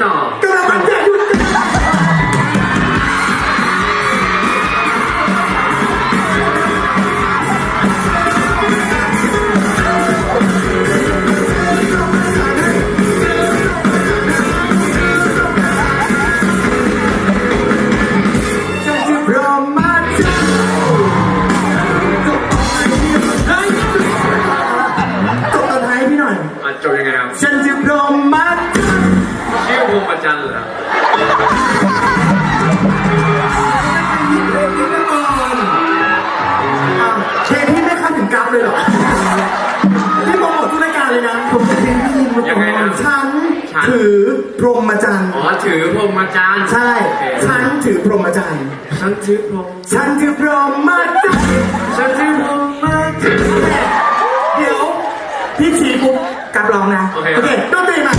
Então. ฉัน ถือพรหมจรรย์อ๋อถือพรหมจรรย์ใช่ฉันถือพรหมจรรย์ฉันถือพรหมฉันถือพรหมจรรย์ฉันถือพรหมจรรย์ เดี๋ยวพี่ชีปุ๊บกลับร้องนะโอเค ดนตรีมา